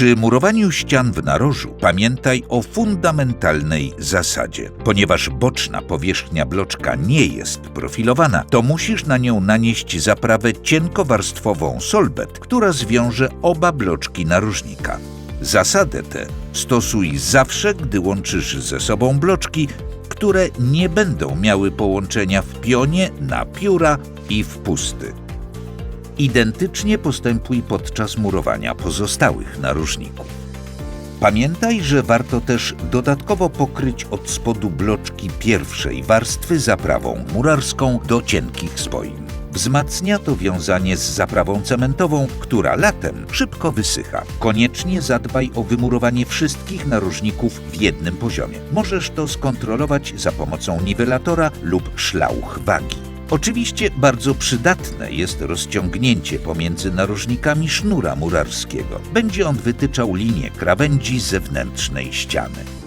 Przy murowaniu ścian w narożu pamiętaj o fundamentalnej zasadzie. Ponieważ boczna powierzchnia bloczka nie jest profilowana, to musisz na nią nanieść zaprawę cienkowarstwową solbet, która zwiąże oba bloczki narożnika. Zasadę tę stosuj zawsze, gdy łączysz ze sobą bloczki, które nie będą miały połączenia w pionie, na pióra i w pusty. Identycznie postępuj podczas murowania pozostałych narożników. Pamiętaj, że warto też dodatkowo pokryć od spodu bloczki pierwszej warstwy zaprawą murarską do cienkich swoim. Wzmacnia to wiązanie z zaprawą cementową, która latem szybko wysycha. Koniecznie zadbaj o wymurowanie wszystkich narożników w jednym poziomie. Możesz to skontrolować za pomocą niwelatora lub szlauch wagi. Oczywiście bardzo przydatne jest rozciągnięcie pomiędzy narożnikami sznura murarskiego. Będzie on wytyczał linię krawędzi zewnętrznej ściany.